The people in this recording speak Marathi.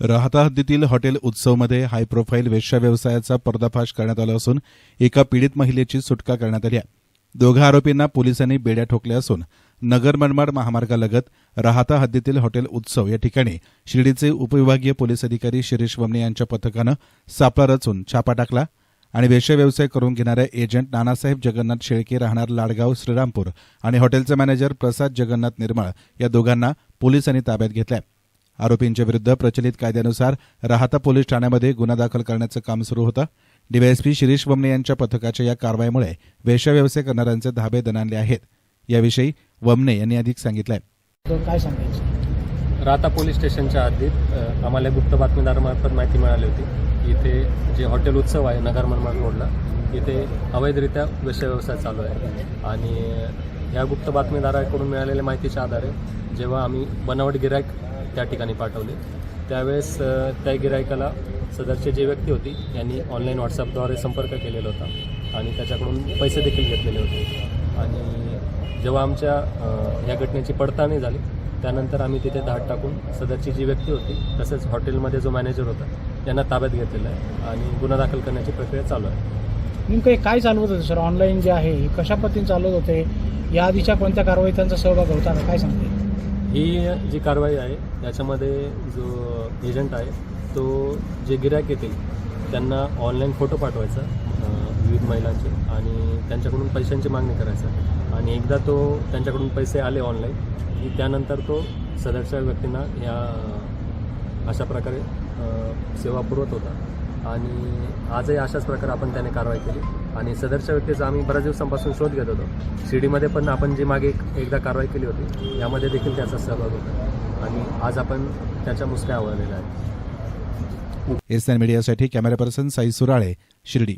राहता हद्दीतील हॉटेल उत्सवमध्ये हाय प्रोफाईल वेश्या व्यवसायाचा पर्दाफाश करण्यात आला असून एका पीडित महिलेची सुटका करण्यात आली आहे. दोघा आरोपींना पोलिसांनी बेड्या ठोकल्या असून नगर मनमाड महामार्गालगत राहता हद्दीतील हॉटेल उत्सव या ठिकाणी शिर्डीचे उपविभागीय पोलीस अधिकारी शिरीष वमने यांच्या पथकानं सापळा रचून छापा टाकला आणि वेश्या व्यवसाय करून घेणाऱ्या एजंट नानासाहेब जगन्नाथ शेळके राहणार लाडगाव श्रीरामपूर आणि हॉटेलचे मॅनेजर प्रसाद जगन्नाथ निर्मळ या दोघांना पोलिसांनी ताब्यात घेतल्या. आरोपींच्या विरुद्ध प्रचलित कायद्यानुसार राहता पोलीस ठाण्यामध्ये गुन्हा दाखल करण्याचं काम सुरू होतं. डीवायएसपी शिरीष वमने यांच्या पथकाच्या या कारवाईमुळे वेश्या व्यवसाय करणाऱ्यांचे धाबे दणाणले आहेत. याविषयी वमने यांनी अधिक सांगितलंय. काय सांगायचं? राहता पोलीस स्टेशनच्या हद्दीत आम्हाला गुप्त बातमीदारामार्फत माहिती मिळाली होती की इथे जे हॉटेल उत्सव आहे नगर मनमाड रोडला इथे अवैधरित्या व्यवसाय चालू आहे. आणि या गुप्त बातमीदाराकडून मिळालेल्या माहितीच्या आधारे जेव्हा आम्ही बनावट गिरायक त्या ठिकाणी पाठवले. त्यावेळेस त्या गिरायकाला सदरची जी व्यक्ती होती यांनी ऑनलाईन व्हॉट्सअपद्वारे संपर्क केलेला होता आणि त्याच्याकडून पैसे देखील घेतलेले होते. आणि जेव्हा आमच्या या घटनेची पडताळणी झाली त्यानंतर आम्ही तिथे धाड टाकून सदरची जी व्यक्ती होती तसेच हॉटेलमध्ये जो मॅनेजर होता यांना ताब्यात घेतलेला आहे आणि गुन्हा दाखल करण्याची प्रक्रिया चालू आहे. नेमकं हे काय चालवत होतं सर? ऑनलाईन जे आहे हे कशा पद्धतीने चालवत होते? या आधीच्या कोणत्या कारवाईत त्यांचा सहभाग होता? काय सांगते ही जी कारवाई आहे याच्यामध्ये जो एजंट आहे तो जे गिरायक येतील त्यांना ऑनलाईन फोटो पाठवायचा विविध महिलांचे आणि त्यांच्याकडून पैशांची मागणी करायचा. आणि एकदा तो त्यांच्याकडून पैसे आले ऑनलाईन की त्यानंतर तो सदरच्या व्यक्तींना या अशा प्रकारे सेवा पुरवत होता. आणि आजही अशाच प्रकारे आपण त्याने कारवाई केली. आणि सदरच्या व्यक्तीचा आम्ही बऱ्याच दिवसांपासून शोध घेत होतो. शिर्डीमध्ये पण आपण जी मागे एकदा कारवाई केली होती यामध्ये देखील त्याचा सहभाग होता. आणि आज आपण त्याच्या मुसक्या आवळलेल्या आहेत. एस एन मीडियासाठी कॅमेरा पर्सन साई सुराळे शिर्डी.